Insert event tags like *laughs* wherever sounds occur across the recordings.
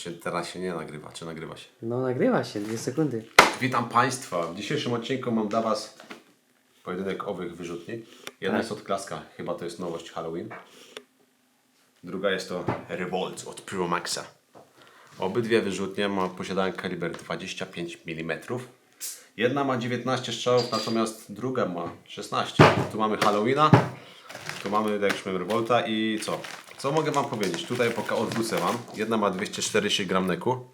się, teraz się nie nagrywa, czy nagrywa się? No nagrywa się, dwie sekundy. Witam Państwa. W dzisiejszym odcinku mam dla Was pojedynek owych wyrzutni. Jedna Tak. jest od Klaska, chyba to jest nowość Halloween. Druga jest to Revolt od Pyromaxa. Obydwie wyrzutnie ma, posiadają kaliber 25 mm. Jedna ma 19 strzałów, natomiast druga ma 16. Tu mamy Halloweena, tu mamy, jak już Revolta i co? Co mogę Wam powiedzieć? Tutaj poka odwrócę Wam. Jedna ma 240 gram neku,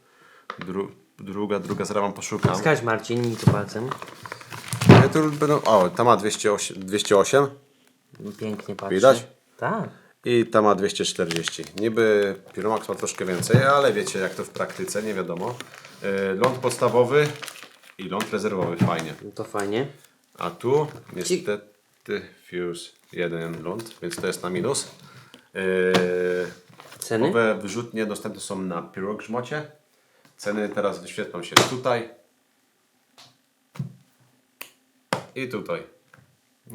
dru, druga, druga, zaraz Wam poszukam. Skacz Marcin, i tu palcem. Ja tu będą, o, ta ma 208, 208 Pięknie patrzy. Widać? Tak. i ta ma 240. Niby Piromax ma troszkę więcej, ale wiecie jak to w praktyce, nie wiadomo. Yy, ląd podstawowy i ląd rezerwowy, fajnie. No to fajnie. A tu niestety fuse jeden ląd, więc to jest na minus. Yy, Ceny? Nowe wyrzutnie dostępne są na Pirogrzmocie. Ceny teraz wyświetlą się tutaj i tutaj.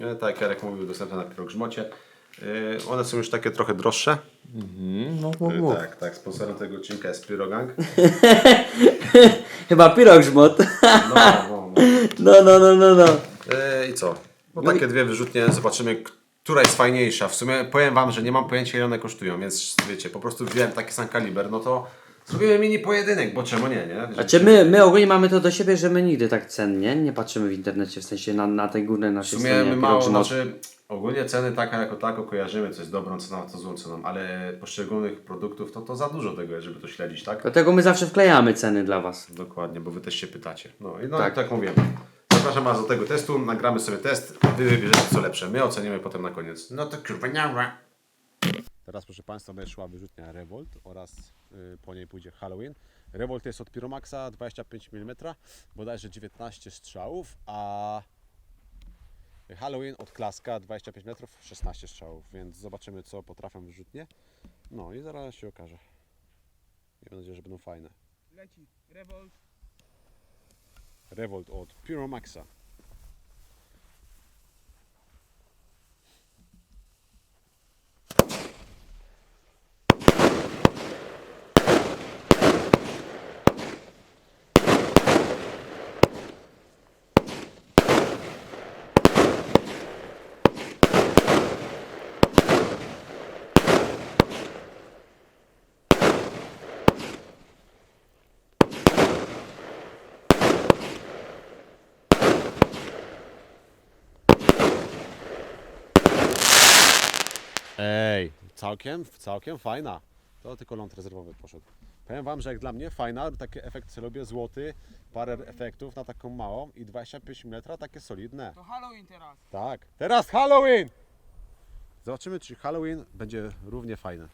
E, Tak jak Jarek mówił, dostępne na Pirogrzmocie. E, One są już takie trochę droższe. No, mów, mów. Tak, tak. Sponsorem tego odcinka jest Pyrogang. *laughs* Chyba pirog żmot. *laughs* No, no, no. No, no, no, no, no. E, I co? No takie dwie wyrzutnie, zobaczymy, która jest fajniejsza. W sumie powiem Wam, że nie mam pojęcia ile one kosztują, więc wiecie, po prostu wziąłem taki sam kaliber, no to zrobimy mini pojedynek, bo czemu nie, nie? A czy my, my ogólnie mamy to do siebie, że my nigdy tak cen, nie? Patrzymy w internecie, w sensie na, na tej górnej W naszej sumie stronie. my pirog mało, żmot. znaczy ogólnie ceny taka jako tako kojarzymy, co jest dobrą ceną, co złą ceną, ale poszczególnych produktów to to za dużo tego jest, żeby to śledzić, tak? Dlatego my zawsze wklejamy ceny dla Was. Dokładnie, bo Wy też się pytacie. No i no, Tak. tak. tak mówię. Zapraszam Was do tego testu, nagramy sobie test, Wy wybierzecie co lepsze, my ocenimy potem na koniec. No to kurwa nie Teraz proszę Państwa będzie szła wyrzutnia Revolt oraz y, po niej pójdzie Halloween. Revolt jest od Pyromaxa 25 mm, bodajże 19 strzałów, a Halloween od Klaska 25 metrów, 16 strzałów, więc zobaczymy co potrafią wyrzutnie. No i zaraz się okaże. Miejmy nadzieję, że będą fajne. Leci. Revolt. Revolt od Pyromaxa. Ej, całkiem, całkiem fajna. To tylko ląd rezerwowy poszedł. Powiem Wam, że jak dla mnie fajna, taki efekt lubię, złoty, parę efektów na taką małą i 25 mm takie solidne. To Halloween teraz. Tak. Teraz Halloween! Zobaczymy, czy Halloween będzie równie fajny.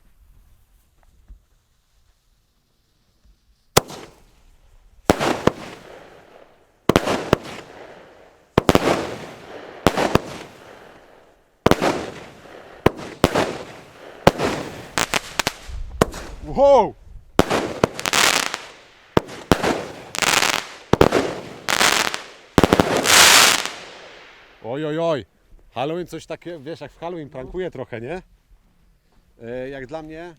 Wow! Oj, oj, oj. Halloween coś takie, wiesz, jak w Halloween prankuje trochę, nie? E, jak dla mnie,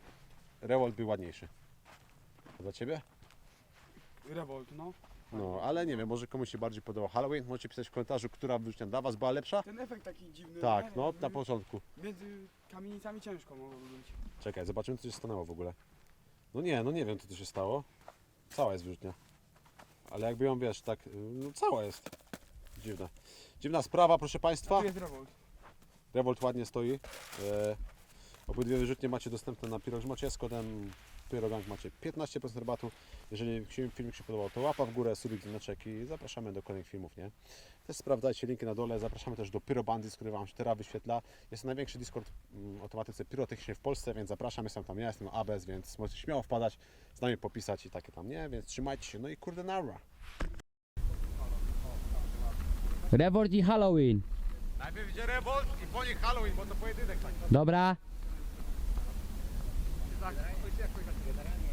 Revolt był ładniejszy. A dla Ciebie? Revolt, no. No, ale nie wiem, może komuś się bardziej podobał Halloween. Możecie pisać w komentarzu, która wyrzutnia dla Was była lepsza. Ten efekt taki dziwny. Tak, no, na początku. Między kamienicami ciężko mogło być. Czekaj, zobaczymy, co się stanęło w ogóle. No nie, no nie wiem, co tu się stało. Cała jest wyrzutnia. Ale jakby ją, wiesz, tak, no cała jest. Dziwna. Dziwna sprawa, proszę Państwa. tu jest Revolt. Revolt ładnie stoi. E, obydwie wyrzutnie macie dostępne na Pirogrzmocie. Z kodem Pyrogang macie 15% rabatu. Jeżeli filmik się podobał, to łapa w górę, subik, dzwoneczek i zapraszamy do kolejnych filmów, nie? Też sprawdzajcie linki na dole. Zapraszamy też do Pyrobandy, który Wam się teraz wyświetla. Jest to największy Discord mm, o tematyce pirotechnicznej w Polsce, więc zapraszam. Jestem tam ja, jestem ABS, więc możecie śmiało wpadać, z nami popisać i takie tam, nie? Więc trzymajcie się. No i kurde, nara. Revolt i Halloween. Najpierw idzie Revolt i po nich Halloween, bo to pojedynek taki. Dobra. Tak, to jest jakoś tak generalnie.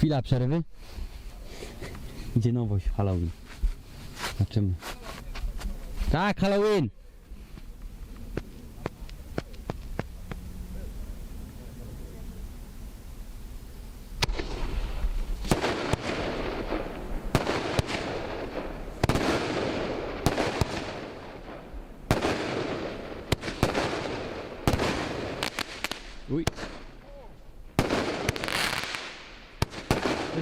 Chwila przerwy. Idzie nowość Halloween. Zobaczymy. Tak, Halloween! Uj.